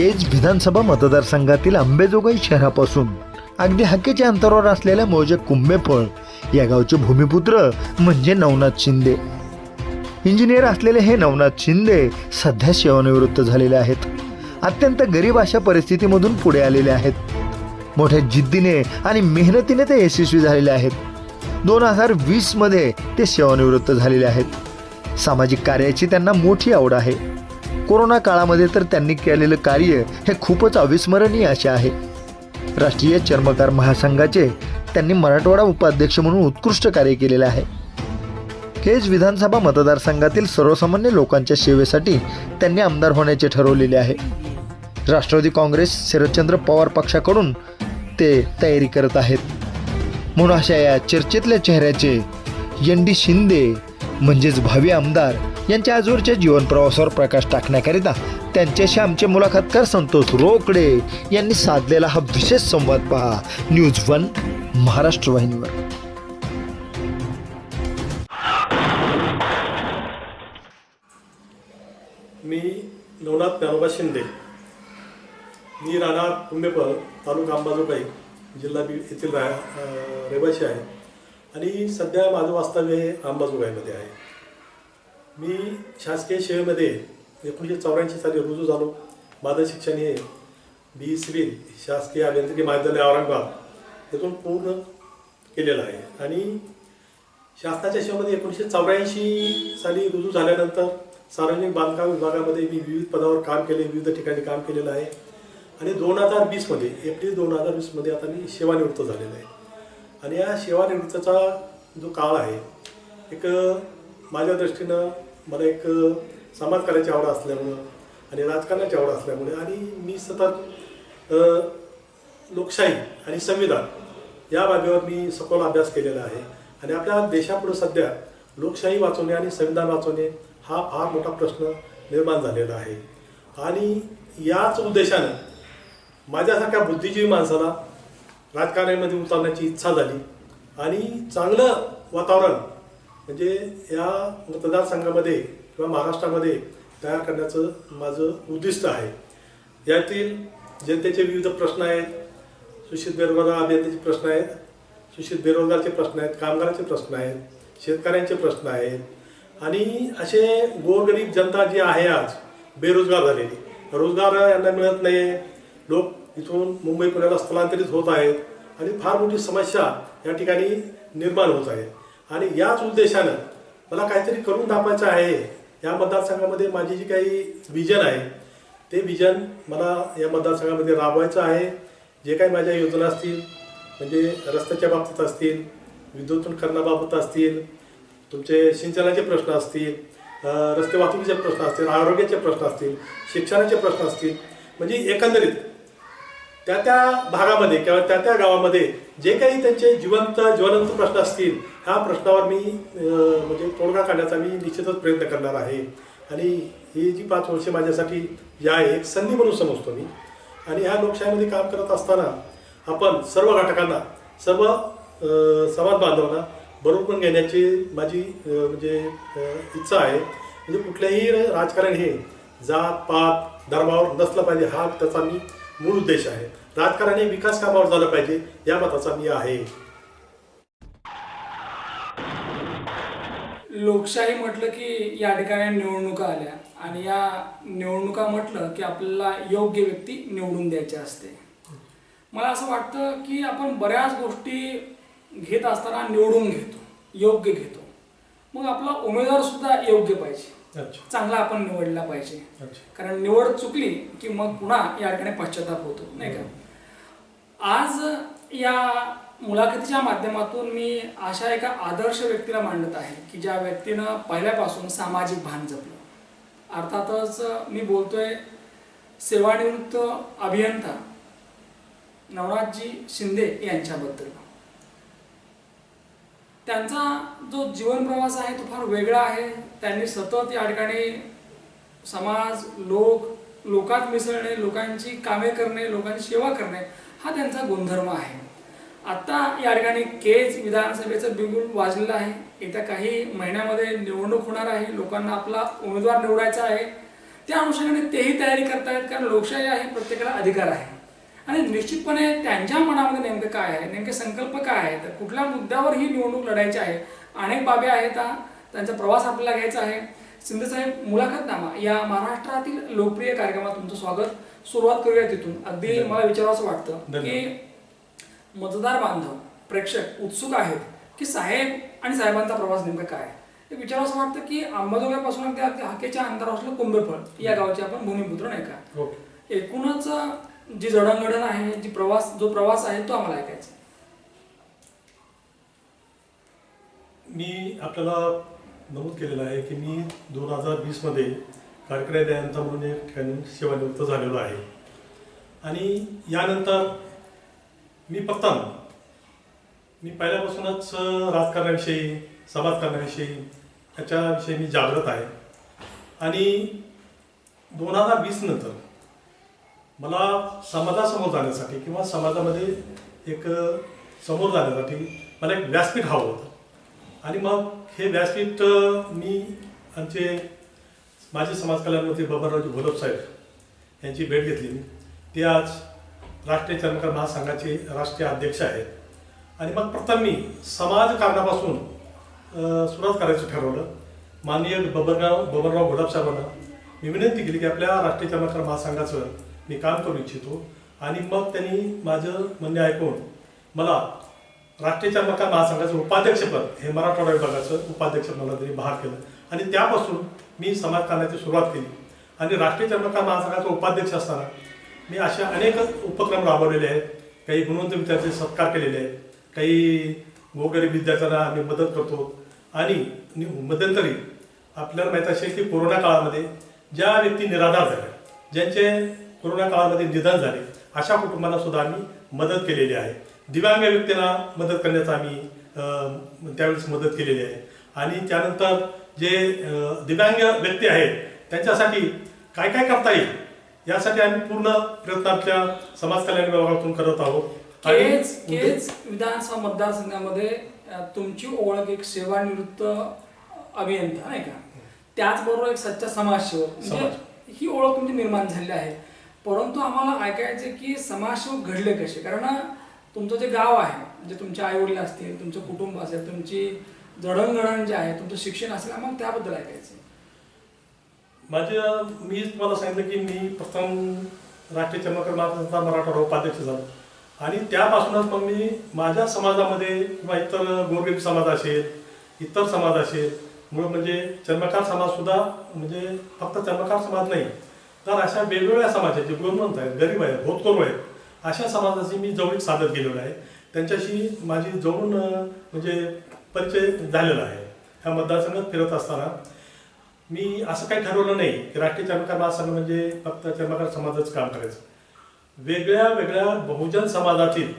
केज विधानसभा मतदारसंघातील अंबेजोगाई शहरापासून. अगदी हक्केच्या अंतरावर असलेल्या मौजे कुंभेफळ या गावचे भूमिपुत्र म्हणजे नवनाथ शिंदे. इंजिनियर असलेले हे नवनाथ शिंदे सध्या सेवानिवृत्त झालेले आहेत. अत्यंत गरीब अशा परिस्थितीमधून पुढे आलेले आहेत. मोठ्या जिद्दीने आणि मेहनतीने ते यशस्वी झालेले आहेत. दोन हजार वीसमध्ये ते सेवानिवृत्त झालेले आहेत. सामाजिक कार्याची त्यांना मोठी आवड आहे. कोरोना काळामध्ये तर त्यांनी केलेलं कार्य हे खूपच अविस्मरणीय असे आहे. राष्ट्रीय चर्मकार महासंघाचे त्यांनी मराठवाडा उपाध्यक्ष म्हणून उत्कृष्ट कार्य केलेले आहे. केज विधानसभा मतदारसंघातील सर्वसामान्य लोकांच्या सेवेसाठी त्यांनी आमदार होण्याचे ठरवलेले आहे. राष्ट्रवादी काँग्रेस शरदचंद्र पवार पक्षाकडून ते तयारी करत आहेत. म्हणून अशा या चर्चेतल्या चेहऱ्याचे एन डी शिंदे म्हणजेच भावी आमदार यांच्या आजवरच्या जीवन प्रवासावर प्रकाश टाकण्याकरिता त्यांच्याशी आमचे मुलाखतकार संतोष रोकडे यांनी साधलेला हा विशेष संवाद पहा. न्यूज वन महाराष्ट्र वाहिनीवर. मी नवनाथ ज्ञानोबा शिंदे. मी राहणार कुंभेपर तालुका अंबाजोगाई जिल्हा बी येथील रा रहिवासी आहे. आणि सध्या माझं वास्तव्य हे अंबाजोगाईमध्ये आहे. मी शासकीय सेवेमध्ये एकोणीसशे चौऱ्याऐंशी साली रुजू झालो. माझं शिक्षण हे बी सिव्हिल शासकीय अभियांत्रिकी महाविद्यालय औरंगाबाद येथून पूर्ण केलेलं आहे. आणि शासनाच्या सेवेमध्ये एकोणीसशे चौऱ्याऐंशी साली रुजू झाल्यानंतर सार्वजनिक बांधकाम विभागामध्ये मी विविध पदावर काम केले विविध ठिकाणी काम केलेलं आहे. आणि दोन हजार वीसमध्ये एप्रिल दोन हजार वीसमध्ये आता मी सेवानिवृत्त झालेलं आहे. आणि या सेवानिवृत्तीचा जो काळ आहे एक माझ्या दृष्टीनं मला एक समाजकार्याची आवड असल्यामुळं आणि राजकारणाची आवड असल्यामुळे आणि मी सतत लोकशाही आणि संविधान या बाबीवर मी सखोल अभ्यास केलेला आहे. आणि आपल्या देशापुढे सध्या लोकशाही वाचवणे आणि संविधान वाचवणे हा फार मोठा प्रश्न निर्माण झालेला आहे. आणि याच उद्देशानं माझ्यासारख्या बुद्धिजीवी माणसाला राजकारणामध्ये उतरण्याची इच्छा झाली आणि चांगलं वातावरण म्हणजे या मतदारसंघामध्ये किंवा महाराष्ट्रामध्ये तयार करण्याचं माझं उद्दिष्ट आहे. यातील जनतेचे विविध प्रश्न आहेत. सुशिक्षित बेरोजगार अभियंत्याचे प्रश्न आहेत. सुशिक्षित बेरोजगारचे प्रश्न आहेत. कामगाराचे प्रश्न आहेत. शेतकऱ्यांचे प्रश्न आहेत. आणि असे गोरगरीब जनता जी आहे आज बेरोजगार झालेली. रोजगार यांना मिळत नाही लोक इथून मुंबई पुण्याला स्थलांतरित होत आहेत. आणि फार मोठी समस्या या ठिकाणी निर्माण होत आहेत आणि याच उद्देशानं मला काहीतरी करून दाखवायचं आहे. या मतदारसंघामध्ये माझी जी काही विजन आहे ते विजन मला या मतदारसंघामध्ये राबवायचं आहे. जे काही माझ्या योजना असतील म्हणजे रस्त्याच्या बाबतीत असतील विद्युतीकरणाबाबत असतील तुमचे सिंचनाचे प्रश्न असतील रस्ते वाहतुकीचे प्रश्न असतील आरोग्याचे प्रश्न असतील शिक्षणाचे प्रश्न असतील म्हणजे एकंदरीत त्या त्या भागामध्ये किंवा त्या त्या गावामध्ये जे काही त्यांचे जिवंत ज्वलंत प्रश्न असतील ह्या प्रश्नावर मी म्हणजे तोडगा काढण्याचा मी निश्चितच प्रयत्न करणार आहे. आणि ही जी पाच वर्षे माझ्यासाठी या आहे एक संधी म्हणून समजतो मी. आणि ह्या लोकशाहीमध्ये काम करत असताना आपण सर्व घटकांना सर्व समाज बांधवांना बरोबर घेण्याची माझी म्हणजे इच्छा आहे. म्हणजे कुठल्याही राजकारण हे जात पात धर्मावर नसलं पाहिजे हा त्याचा मी मूळ उद्देश आहे. राजकारण हे विकास कामावर झालं पाहिजे या मताचा मी आहे. लोकशाही म्हटलं की या ठिकाणी निवडणुका आल्या आणि या निवडणुका म्हटलं की आपल्याला योग्य व्यक्ती निवडून द्यायची असते. मला असं वाटतं की आपण बऱ्याच गोष्टी घेत असताना निवडून घेतो योग्य घेतो. मग आपला उमेदवार सुद्धा योग्य पाहिजे. चांगला आपण निवडला पाहिजे. कारण निवड चुकली की मग पुन्हा या ठिकाणी पश्चाताप होतो नाही का? आज या मुलाखतीच्या माध्यमातून मी अशा एका आदर्श व्यक्तीला मांडत आहे की ज्या व्यक्तीनं पहिल्यापासून सामाजिक भान जपलं. अर्थातच मी बोलतोय सेवानिवृत्त अभियंता नवनाथजी शिंदे यांच्याबद्दल. त्यांचा जो जीवन प्रवास आहे तो फार वेगळा आहे. त्यांनी सतत या ठिकाणी समाज लोक लोकात मिसळणे लोकांची कामे करणे लोकांची सेवा करणे हा त्यांचा गुणधर्म आहे. आत्ता या ठिकाणी केज विधानसभेचं बिगुल वाजलेलं आहे. येत्या काही महिन्यामध्ये निवडणूक होणार आहे. लोकांना आपला उमेदवार निवडायचा आहे. त्या अनुषंगाने तेही तयारी करतायत कारण लोकशाही आहे प्रत्येकाला अधिकार आहे. आणि निश्चितपणे त्यांच्या मनामध्ये नेमकं काय आहे? नेमके संकल्प काय आहेत? कुठल्या मुद्द्यावर ही निवडणूक लढायची आहे? अनेक बाबी आहेत. त्यांचा प्रवास आपल्याला घ्यायचा आहे. शिंदेसाहेब मुलाखतनामा या महाराष्ट्रातील लोकप्रिय कार्यक्रमात तुमचं स्वागत. सुरुवात करूया तिथून. अगदी मला विचारावं वाटतं की मतदार बांधव प्रेक्षक उत्सुक आहेत की साहेब आणि साहेबांचा प्रवास नेमका काय आहे? हे विचारावं वाटतं की अंबाजोगाईपासून अगदी हाकेच्या अंतरावर असलं कुंभेफळ या गावचे आपण भूमिपुत्र नाही का? एकूणच जी जडणघडण आहे जी प्रवास जो प्रवास आहे तो आम्हाला ऐकायचा मी आपल्याला नमूद केलेलं आहे की मी दोन हजार वीसमध्ये कारकडे दयानंतर म्हणून एक ठिकाणी सेवानिवृत्त झालेलो आहे. आणि यानंतर मी फक्त मी पहिल्यापासूनच राजकारणाविषयी समाजकारणाविषयी याच्याविषयी मी जागृत आहे. आणि दोन हजार वीस नंतर मला समाजासमोर जाण्यासाठी किंवा समाजामध्ये एक समोर जाण्यासाठी मला एक व्यासपीठ हवं होतं. आणि मग हे व्यासपीठ मी आमचे माझे समाज कल्याण मंत्री बबनरावजी घोलप साहेब यांची भेट घेतली ते आज राष्ट्रीय चरणकार महासंघाचे राष्ट्रीय अध्यक्ष आहेत. आणि मग प्रथम मी समाजकारणापासून सुरुवात करायचं ठरवलं. माननीय बबनराव बबनराव घोलप साहेबांना मी विनंती केली की आपल्या राष्ट्रीय चरणकार महासंघाचं मी काम करू इच्छितो. आणि मग त्यांनी माझं म्हणणे ऐकून मला राष्ट्रीय चर्मकार महासंघाचं उपाध्यक्षपद हे मराठवाडा विभागाचं उपाध्यक्ष मला त्यांनी बहाल केलं. आणि त्यापासून मी समाजकारणाची सुरुवात केली. आणि राष्ट्रीय चर्मकार महासंघाचा उपाध्यक्ष असताना मी अशा अनेक उपक्रम राबवलेले आहेत. काही गुणवंत विद्यार्थ्यांचे सत्कार केलेले आहेत. काही गोगरीब विद्यार्थ्यांना आम्ही मदत करतो. आणि मध्यंतरी आपल्याला माहीत असेल की कोरोना काळामध्ये ज्या व्यक्ती निराधार झाल्या ज्यांचे कोरोना काळामध्ये निधन झाले. अशा कुटुंबांना सुद्धा आम्ही मदत केलेली आहे. दिव्यांग व्यक्तींना मदत करण्याचा आम्ही त्यावेळेस मदत केलेली आहे. आणि त्यानंतर जे दिव्यांग व्यक्ती आहेत त्यांच्यासाठी काय काय करता येईल यासाठी आम्ही पूर्ण प्रयत्न आपल्या समाज कल्याण विभागातून करत आहोत. आणि केज केज विधानसभा मतदारसंघामध्ये तुमची ओळख एक सेवानिवृत्त अभियंता नाही का? त्याचबरोबर एक सच्चा समाजसेवक. म्हणजे समाज. ही ओळख तुमची निर्माण झाली आहे. परंतु आम्हाला ऐकायचे की समाजसेवक घडले कसे? कारण तुमचं जे गाव आहे जे तुमचे आईवडील असतील तुमचं कुटुंब असेल तुमची जडणघडण जे आहे तुमचं शिक्षण असेल आम्हाला त्याबद्दल ऐकायचं माझ्या मी तुम्हाला सांगितलं की मी प्रथम राष्ट्रीय चर्मकार मराठा मराठवाडा उपाध्यक्ष झालो. आणि त्यापासूनच मग मी माझ्या समाजामध्ये किंवा इतर गोरगरीब समाज असेल इतर समाज असेल मुळ म्हणजे चर्मकार समाजसुद्धा म्हणजे फक्त चर्मकार समाज नाही तर अशा वेगवेगळ्या समाजाचे गुणवंत आहेत गरीब आहेत होतकरू आहेत. अशा समाजाशी मी जवळीक सादर केलेलं आहे. त्यांच्याशी माझी जवळून म्हणजे परिचय झालेला आहे. ह्या मतदारसंघात फिरत असताना मी असं काही ठरवलं नाही की राष्ट्रीय चर्मकार महासंघ म्हणजे फक्त चर्मकार समाजाचं काम करायचं वेगळ्या वेगळ्या बहुजन समाजातील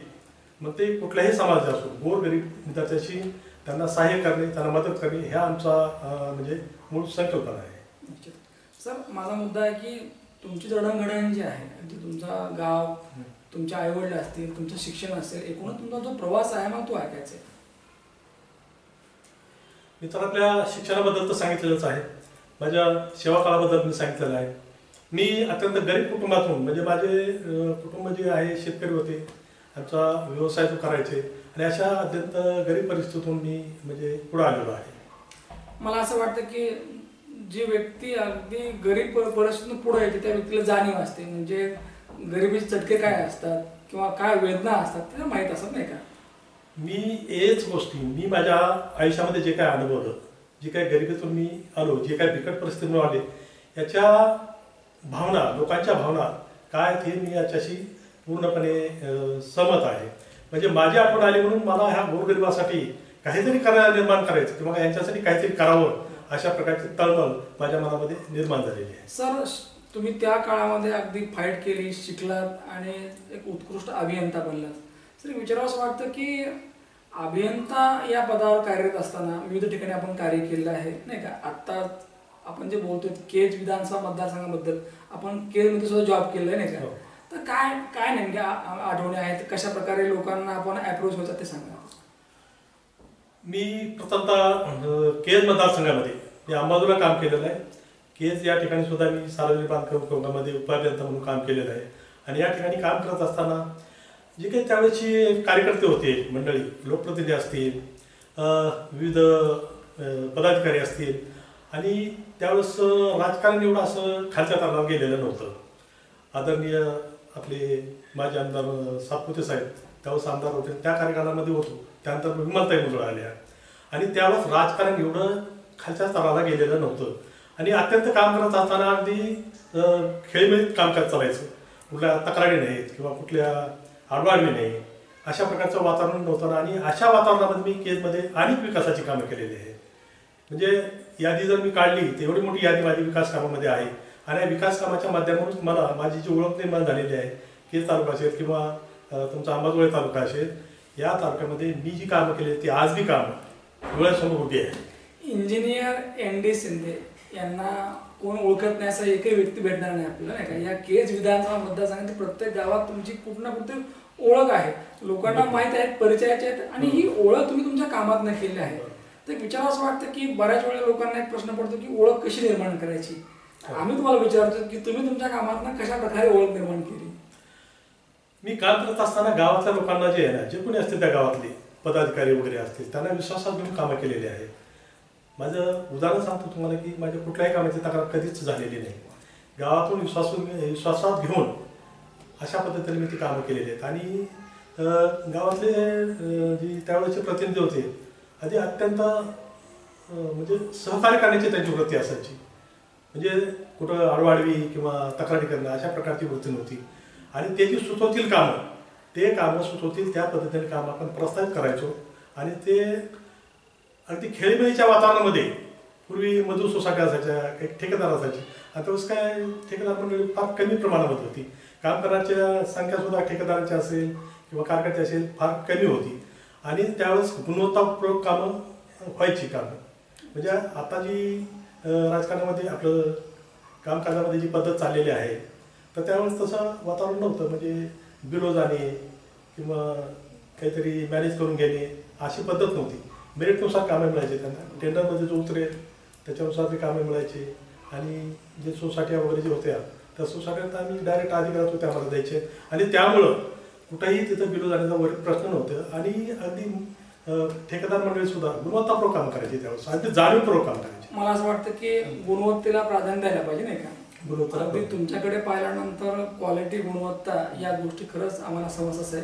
मग ते कुठल्याही समाज असो गोरगरीब त्याच्याशी त्यांना सहाय्य करणे त्यांना मदत करणे ह्या आमचा म्हणजे मूळ संकल्पना आहे. निश्चित. सर माझा मुद्दा आहे की तुमची जडणघडण जी आहे अगदी तुमचा गाव तुमचे आईवडील असतील तुमचं शिक्षण असेल एकूणच तुमचा जो प्रवास आहे मग तो ऐकायचा आहे. मी तर आपल्या शिक्षणाबद्दल तर सांगितलेलंच आहे. माझ्या सेवा काळाबद्दल मी सांगितलेलं आहे. मी अत्यंत गरीब कुटुंबातून म्हणजे माझे कुटुंब जे आहे शेतकरी होते आमचा व्यवसाय तो करायचे आणि अशा अत्यंत गरीब परिस्थितीतून मी म्हणजे पुढे आलेलो आहे. मला असं वाटतं की जी व्यक्ती अगदी गरीब परिस्थितीतून पुढे येते त्या व्यक्तीला जाणीव असते. म्हणजे गरिबीचे चटके काय असतात किंवा काय वेदना असतात ते माहीत असत नाही का? मी हेच गोष्टी मी माझ्या आयुष्यामध्ये जे काय अनुभवलं जे काय गरिबीतून मी आलो जे काय बिकट परिस्थितीतून आले याच्या भावना लोकांच्या भावना काय ते मी याच्याशी पूर्णपणे सहमत आहे. म्हणजे माझी आठवण आली म्हणून मला ह्या गोरगरिबासाठी काहीतरी करायला निर्माण करायचं किंवा यांच्यासाठी काहीतरी करावं. अशा प्रकारची तळमळ माझ्या मनामध्ये निर्माण झालेली आहे. सर तुम्ही त्या काळामध्ये अगदी फाईट केली शिकलात आणि एक उत्कृष्ट अभियंता बनलात. सर विचारावं असं वाटतं की अभियंता या पदावर कार्यरत असताना विविध ठिकाणी आपण कार्य केलेलं आहे नाही का? आत्ता आपण जे बोलतोय केज विधानसभा मतदारसंघाबद्दल आपण केजमध्ये सुद्धा जॉब केलेला आहे नाही हो. का तर काय काय नेमक्या आठवणी आहेत? कशा प्रकारे लोकांना आपण अप्रोच होतात ते सांगा. मी प्रथमतः केज मतदारसंघामध्ये मी अंबाजूला काम केलेलं आहे. केज या ठिकाणी सुद्धा मी सार्वजनिक बांधकाम विभागामध्ये उपाभियंता म्हणून काम केलेलं आहे. आणि या ठिकाणी काम करत असताना जे काही त्यावेळेची कार्यकर्ते होते मंडळी लोकप्रतिनिधी असतील विविध पदाधिकारी असतील आणि त्यावेळेस राजकारण एवढं असं खालच्या तलावर गेलेलं नव्हतं. आदरणीय आपले माजी आमदार सातपुते साहेब त्यावेळेस आमदार होते. त्या कार्यक्रमामध्ये होतो. त्यानंतर विमलताई मुजळ आल्या. आणि त्यावेळेस राजकारण एवढं खालच्या स्तराला गेलेलं नव्हतं. आणि अत्यंत काम करत असताना अगदी अ, खेळीमेळीत कामकाज चालायचं. कुठल्या तक्रारी नाहीत किंवा कुठल्या आडवाडवी नाही अशा प्रकारचं वातावरण नव्हतं आणि अशा वातावरणामध्ये मी केजमध्ये अनेक विकासाची कामं केलेली आहेत. म्हणजे यादी जर मी काढली तर एवढी मोठी यादी माझी विकास कामामध्ये आहे. आणि या विकास कामाच्या माध्यमातून मला माझी जी ओळख निर्माण झालेली आहे केज तालुका असेल किंवा तुमचा अंबाजोळी तालुका असेल या तालुक्यामध्ये मी जी कामं केली ती आज बी कामं डोळ्यासमोर उभी आहे इंजिनियर एन डी शिंदे यांना कोण ओळखत नाही असा एकही व्यक्ती भेटणार नाही आपल्याला नाही का? या केज विधानसभा मतदारसंघात प्रत्येक गावात तुमची कुठं ना कुठे ओळख आहे. लोकांना माहीत आहेत परिचयाचे आहेत आणि ही ओळख तुम्ही तुमच्या कामात न केली आहे. तर विचार असं वाटतं की बऱ्याच वेळा लोकांना एक प्रश्न पडतो की ओळख कशी निर्माण करायची? आम्ही तुम्हाला विचारतो की तुम्ही तुमच्या कामात कशा प्रकारे ओळख निर्माण केली? मी काम करत असताना गावातल्या लोकांना जे आहे ना जे कोणी असतील त्या गावातले पदाधिकारी वगैरे असतील त्यांना विश्वासात घेऊन कामं केलेली आहे माझं उदाहरण सांगतो तुम्हाला की माझ्या कुठल्याही कामाची तक्रार कधीच झालेली नाही. गावातून विश्वासून विश्वासात घेऊन अशा पद्धतीने मी ती कामं केलेली आहेत. आणि गावातले जी त्यावेळेचे प्रतिनिधी होते आधी अत्यंत म्हणजे सहकार्य करण्याची त्यांची वृत्ती असायची. म्हणजे कुठं आडवाडवी किंवा तक्रारी करणं अशा प्रकारची वृत्ती नव्हती. आणि ते जी सुचवतील कामं ते कामं सुचवतील त्या पद्धतीने काम आपण प्रस्तावित करायचो. आणि ते अगदी खेळीमेळीच्या वातावरणामध्ये पूर्वी मजूर सोसायटी असायच्या काही ठेकेदार असायचे. आता त्यावेळेस काय ठेकेदार मंडळी फार कमी प्रमाणामध्ये होती कामगारांच्या संख्यासुद्धा संख्या सुद्धा ठेकेदारांची असेल किंवा कारखान्याची असेल फार कमी होती. आणि त्यावेळेस गुणवत्तापूर्वक कामं व्हायची कामं. म्हणजे आता जी राजकारणामध्ये आपलं कामकाजामध्ये जी पद्धत चाललेली आहे तर त्यावेळेस तसं वातावरण नव्हतं. म्हणजे बिलो जाणे किंवा काहीतरी मॅनेज करून घेणे अशी पद्धत नव्हती. मेरिटनुसार कामे मिळायची त्यांना. टेंडरमध्ये जो उतरेल त्याच्यानुसार ते कामे मिळायचे. आणि जे सोसायट्या वगैरे जे होत्या त्या सोसायट्यात आम्ही डायरेक्ट अधिकारात होते आम्हाला द्यायचे. आणि त्यामुळं कुठंही तिथं बिलो जाण्याचा वगैरे प्रश्न नव्हतं. आणि अगदी ठेकेदार मंडळी सुद्धा गुणवत्तापूर्वक काम करायचे त्यावेळेस. अगदी जाणीवपूर्वक काम करायचे. मला असं वाटतं की गुणवत्तेला प्राधान्य द्यायला पाहिजे नाही का? गुणवत्ता अगदी तुमच्याकडे पाहिल्यानंतर क्वालिटी गुणवत्ता या गोष्टी खरंच आम्हाला समजत आहे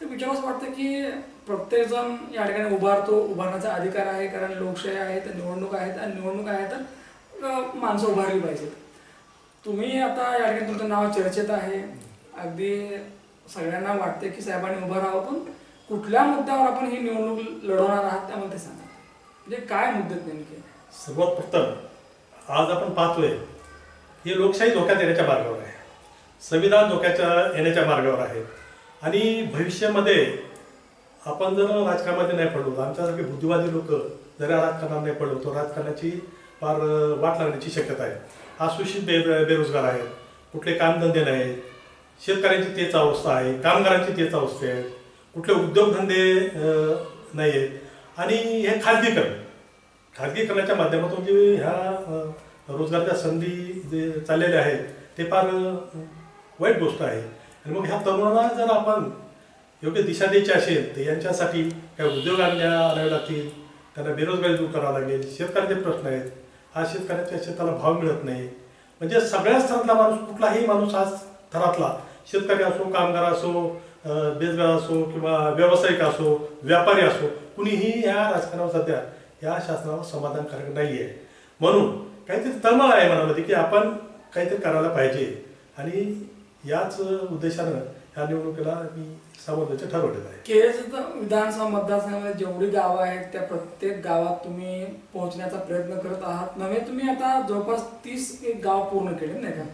तर विचार असं वाटतं की प्रत्येकजण या ठिकाणी उभारतो उभारण्याचा अधिकार आहे कारण लोकशाही आहे तर निवडणूक आहेत आणि निवडणूक आहे तर माणसं उभारली पाहिजेत. तुम्ही आता या ठिकाणी तुमचं नाव चर्चेत आहे. अगदी सगळ्यांना वाटते की साहेबांनी उभं राहावं पण कुठल्या मुद्द्यावर आपण ही निवडणूक लढवणार आहात त्यामध्ये ते सांगा. म्हणजे काय मुद्दे नेमके? सर्वात प्रथम आज आपण पाहतोय ही लोकशाही धोक्यात येण्याच्या मार्गावर आहे. संविधान धोक्याच्या येण्याच्या मार्गावर आहे. आणि भविष्यामध्ये आपण जर राजकारणामध्ये नाही पडलो आमच्यासारखे बुद्धिवादी लोक जर राजकारणात नाही पडलो तर राजकारणाची फार वाट लागण्याची शक्यता आहे. आसुषित बे बेरोजगार आहेत कुठले कामधंदे नाहीत. शेतकऱ्यांची तेच अवस्था आहे. कामगारांची तेच अवस्था आहे. कुठले उद्योगधंदे नाही आहेत आणि हे खाजगीकरण. खाजगीकरणाच्या माध्यमातून जे ह्या रोजगारच्या रोजगाराच्या संधी जे चाललेल्या आहेत ते फार वाईट गोष्ट आहे. आणि मग ह्या तरुणांना जर आपण योग्य दिशा द्यायची असेल तर यांच्यासाठी काही उद्योग आणल्या आणावे लागतील त्यांना बेरोजगारी दूर करावं लागेल शेतकऱ्याचे प्रश्न आहेत. आज शेतकऱ्याच्या शेताला भाव मिळत नाही. म्हणजे सगळ्याच स्तरातला माणूस कुठलाही माणूस आज थरातला शेतकरी असो कामगार असो बेजगार असो किंवा व्यावसायिक असो व्यापारी असो कुणीही या राजकारणावर सध्या या शासनावर समाधानकारक नाही आहे म्हणून काहीतरी तळमळ आहे मनामध्ये की आपण काहीतरी करायला पाहिजे. आणि याच उद्देशानं ह्या निवडणुकीला मी सामोरं ठरवलेलं आहे. केज विधानसभा मतदारसंघामध्ये जेवढी गावं आहेत त्या प्रत्येक गावात तुम्ही पोहोचण्याचा प्रयत्न करत आहात. नव्हे तुम्ही आता जवळपास तीस एक गाव पूर्ण केले नाही का?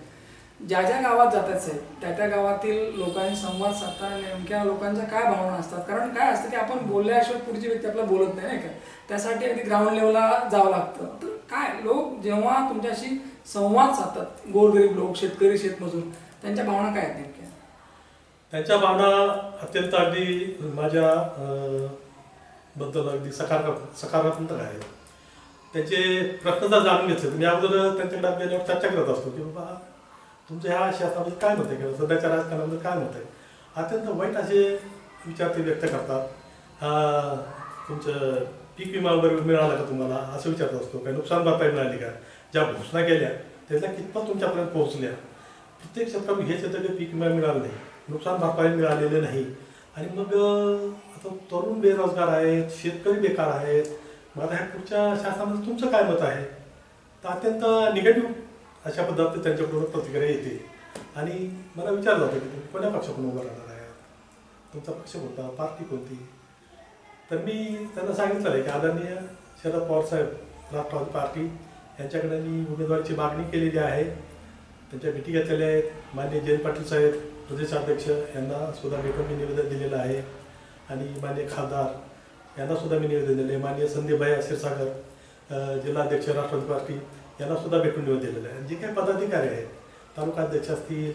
ज्या ज्या गावात जातात साहेब त्या त्या गावातील लोकांशी संवाद साधताना नेमक्या लोकांच्या काय भावना असतात? कारण काय असतं की आपण बोलल्याशिवाय पुढची व्यक्ती आपल्याला बोलत नाही नाही का? त्यासाठी अगदी ग्राउंड लेवलला जावं लागतं. तर काय लोक जेव्हा तुमच्याशी संवाद साधतात गोरगरीब लोक शेतकरी शेतमजूर त्यांच्या भावना काय आहेत त्यांच्या भावना अत्यंत अगदी माझ्या बद्दल अगदी सकारात्मक सकारात्मक आहे त्याचे प्रश्न जर जाणून घेतले. तर मी अगोदर त्यांच्याकडे गेल्यावर चर्चा करत असतो की बाबा तुमचं ह्या शासनामध्ये काय मत आहे किंवा सध्याच्या राजकारणामध्ये काय मत आहे अत्यंत वाईट असे विचार ते व्यक्त करतात. तुमचं पीक विमा वगैरे मिळाला का तुम्हाला? असं विचारत असतो. काही नुकसान भरपाई मिळाली का? ज्या घोषणा केल्या त्याच्या कितपत तुमच्यापर्यंत पोहोचल्या? प्रत्येक शेतकरी हे क्षेत्र पीक विमा मिळाला नाही. नुकसान भरपाई मिळालेले नाही. आणि मग आता तरुण बेरोजगार आहेत शेतकरी बेकार आहेत. मग ह्या पुढच्या शासनामध्ये तुमचं काय मत आहे? तर अत्यंत निगेटिव्ह अशा पद्धतीत त्यांच्याकडून प्रतिक्रिया येते. आणि मला विचारलं होतं की तुम्ही कोण्या पक्षाकडून उभं राहणार आहे? तुमचा पक्ष कोणता? पार्टी कोणती? तर मी त्यांना सांगितलं आहे की आदरणीय शरद पवार साहेब राष्ट्रवादी पार्टी यांच्याकडे मी उमेदवारीची मागणी केलेली आहे. त्यांच्या भेटी घेतलेल्या आहेत. मान्य जयंत पाटील साहेब प्रदेशाध्यक्ष यांना सुद्धा भेटून मी निवेदन दिलेलं आहे. आणि मान्य खासदार यांना सुद्धा मी निवेदन दिले मान्य संदीपभाई क्षीरसागर जिल्हाध्यक्ष राष्ट्रवादी पार्टी यांना सुद्धा भेटून निवेदन दिलेलं आहे. जे काही पदाधिकारी आहेत तालुका अध्यक्ष असतील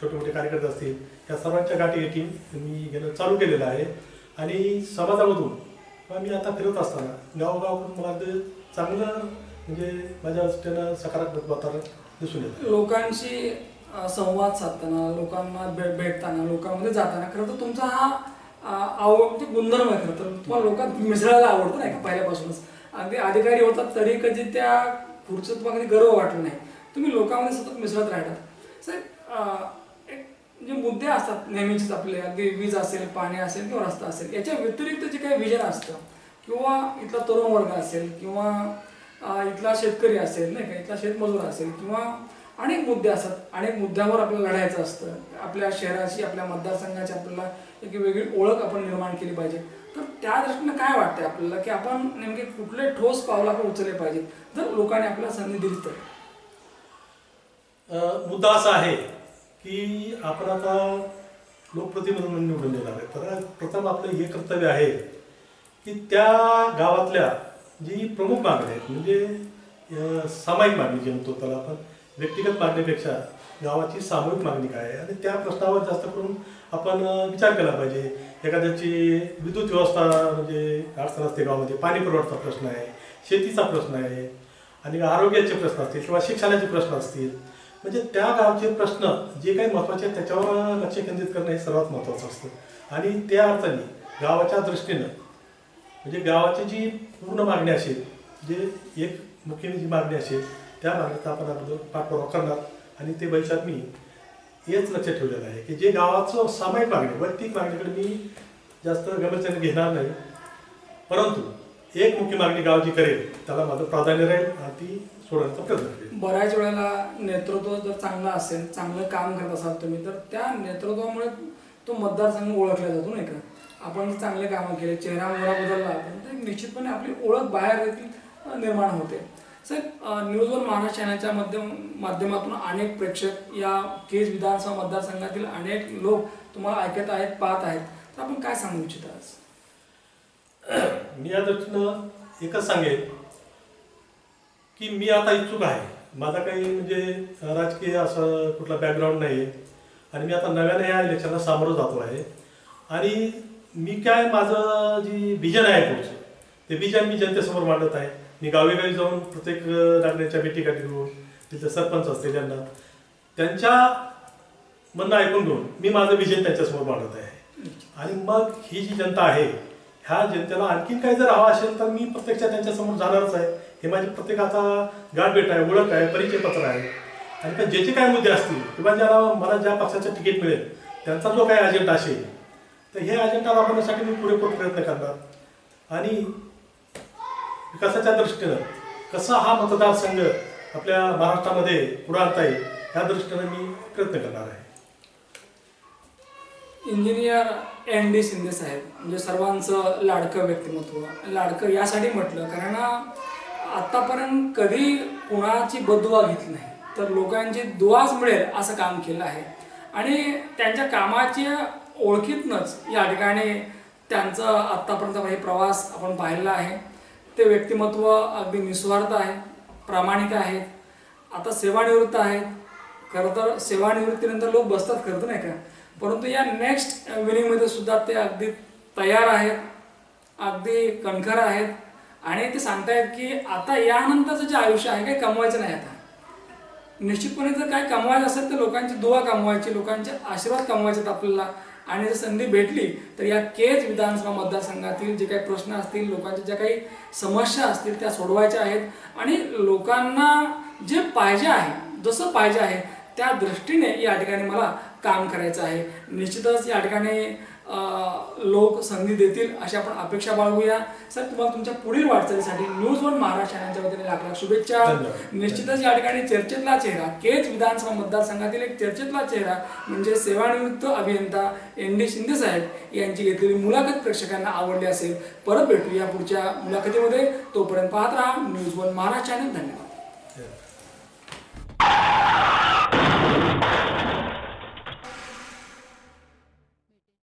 छोटे मोठे कार्यकर्ते असतील या सर्वांच्या गाठी गाठी मी घेणं चालू केलेलं आहे. आणि समाजामधून किंवा मी आता फिरत असताना गावोगाव मला अगदी चांगलं म्हणजे माझ्या दृष्टीनं सकारात्मक वातावरण दिसून येतं. लोकांशी संवाद साधताना लोकांना भेट भेटताना लोकांमध्ये जाताना खरं तर तुमचा हा आव म्हणजे गुणधर्म आहे खरं तर. तुम्हाला लोकांत मिसळायला आवडतं नाही का पहिल्यापासूनच. अगदी अधिकारी होतात तरी कधी त्या खुर्चीत तुम्हाला कधी गर्व वाटलं नाही. तुम्ही लोकांमध्ये सतत मिसळत राहतात. साहेब एक जे मुद्दे असतात नेहमीचेच आपले अगदी वीज असेल पाणी असेल किंवा रस्ता असेल याच्या व्यतिरिक्त जे काही विजन असतं किंवा इथला तरुण वर्ग असेल किंवा इथला शेतकरी असेल नाही का इथला शेतमजूर असेल किंवा अनेक मुद्दे असतात. अनेक मुद्द्यावर आपल्याला लढायचं असतं. आपल्या शहराची आपल्या मतदारसंघाची आपल्याला एक वेगळी ओळख आपण निर्माण केली पाहिजे. तर त्या दृष्टीनं काय वाटतंय आपल्याला? की आपण नेमके कुठले ठोस पावलं आपण उचलले पाहिजेत जर लोकांनी आपल्याला संधी दिली तर? मुद्दा असा आहे की आपण आता लोकप्रतिनिधी म्हणून निवडून येणार आहे तर प्रथम आपलं हे कर्तव्य आहे की त्या गावातल्या जी प्रमुख मागणी आहेत म्हणजे सामायिक मागणी जी म्हणतो त्याला आपण व्यक्तिगत मागणीपेक्षा गावाची सामूहिक मागणी काय आहे? आणि त्या प्रश्नावर जास्त करून आपण विचार केला पाहिजे. एखाद्याची विद्युत व्यवस्था म्हणजे अडचण असते गावामध्ये पाणी पुरवठा प्रश्न आहे शेतीचा प्रश्न आहे आणि आरोग्याचे प्रश्न असतील किंवा शिक्षणाचे प्रश्न असतील. म्हणजे त्या गावचे प्रश्न जे काही महत्त्वाचे आहेत त्याच्यावर लक्ष केंद्रित करणं हे सर्वात महत्त्वाचं असतं. आणि त्या अर्थाने गावाच्या दृष्टीनं म्हणजे गावाची जी पूर्ण मागणी असेल जे एक मुख्य जी मागणी असेल त्या भागात आपण अगोदर पाठपुरावा करणार. आणि ते भविष्यात मी हेच लक्ष ठेवलेलं आहे की जे गावाचं सामायिक मागणी वैयक्तिक मागणीकडे मी जास्त गमचाने घेणार नाही. परंतु एक मुख्य मागणी जी करेल त्याला माझं प्राधान्य राहील आणि ती सोडवण्याचा प्रयत्न करेल. बऱ्याच वेळेला नेतृत्व जर चांगलं असेल चांगलं काम करत असाल तुम्ही तर त्या नेतृत्वामुळे तो मतदारसंघ ओळखला जातो नाही का? आपण चांगले कामं केले चेहरा मोहरा बदलला आपण तर निश्चितपणे आपली ओळख बाहेर देखील निर्माण होते. साहेब न्यूज वन महाराष्ट्र चॅनलच्या माध्यम माध्यमातून अनेक प्रेक्षक या केज विधानसभा मतदारसंघातील अनेक लोक तुम्हाला ऐकत आहेत पाहत आहेत. तर आपण काय सांगू इच्छिता आज? मी या दृष्टीनं एकच सांगेन की मी आता इच्छुक आहे. माझा काही म्हणजे राजकीय असं कुठला बॅकग्राऊंड नाही आणि मी आता नव्याने या इलेक्शनला सामोरं जातो आहे. आणि मी काय माझं जी विजन आहे पुढचं ते विजन मी जनतेसमोर मांडत आहे. मी गावेगावी जाऊन प्रत्येक नागरिकांच्या भेटीगाठी घेऊन हो. तिथले सरपंच असतील यांना त्यांच्या म्हणणं ऐकून घेऊन मी माझं विजन त्यांच्यासमोर मांडत आहे. आणि मग ही जी जनता आहे ह्या जनतेला आणखीन काही जर हवा असेल तर मी प्रत्यक्षात त्यांच्यासमोर जाणारच आहे. हे माझी प्रत्येकाचा गाठभेट आहे ओळख आहे परिचयपत्र आहे. आणि पण जे जे काही मुद्दे असतील किंवा ज्याला मला ज्या पक्षाचं तिकीट मिळेल त्यांचा जो काही अजेंडा असेल तर हे अजेंडा राबवण्यासाठी मी पुरेपूर प्रयत्न करणार. आणि विकासाच्या दृष्टीनं कसा हा मतदारसंघ आपल्या महाराष्ट्रामध्ये पुढे आणता येईल या दृष्टीनं मी प्रयत्न करणार आहे. इंजिनियर एन डी शिंदे साहेब म्हणजे सर्वांचं लाडकं व्यक्तिमत्व. लाडकं यासाठी म्हटलं कारण आतापर्यंत कधी कुणाची बदुवा घेतली नाही तर लोकांची दुवाच मिळेल असं काम केलं आहे. आणि त्यांच्या कामाच्या ओळखीतनंच या ठिकाणी त्यांचं आत्तापर्यंत हे प्रवास आपण पाहिलेला आहे. ते व्यक्तिमत्व अगदी निस्वार्थ आहे प्रामाणिक आहेत. आता सेवानिवृत्त आहेत. खरं तर सेवानिवृत्तीनंतर लोक बसतात खरं तर नाही का? परंतु या नेक्स्ट विनिंगमध्ये सुद्धा ते अगदी तयार आहेत अगदी कणखर आहेत. आणि ते सांगतायत की आता यानंतरचं जे आयुष्य आहे काही कमवायचं नाही आता. निश्चितपणे जर काय कमवायचं असेल तर लोकांची दुवा कमवायची लोकांचे आशीर्वाद कमवायचे आहेत आपल्याला. आणि जर संधी भेटली तर या केज विधानसभा मतदारसंघातील जे काही प्रश्न असतील लोकांच्या ज्या काही समस्या असतील त्या सोडवायच्या आहेत. आणि लोकांना जे पाहिजे आहे जसं पाहिजे आहे त्या दृष्टीने या ठिकाणी मला काम करायचं आहे. निश्चितच या ठिकाणी लोक संधी देतील अशी आपण अपेक्षा बाळगूया. सर तुम्हाला तुमच्या पुढील वाटचालीसाठी न्यूज वन महाराष्ट्र यांच्या वतीने लाख लाख शुभेच्छा. निश्चितच या ठिकाणी चर्चेतला चेहरा केज विधानसभा मतदारसंघातील एक चर्चेतला चेहरा म्हणजे सेवानिवृत्त अभियंता एन डी शिंदे साहेब यांची घेतलेली मुलाखत प्रेक्षकांना आवडली असेल. परत भेटू या पुढच्या मुलाखतीमध्ये. तोपर्यंत पाहत राहा न्यूज वन महाराष्ट्र चॅनल. धन्यवाद.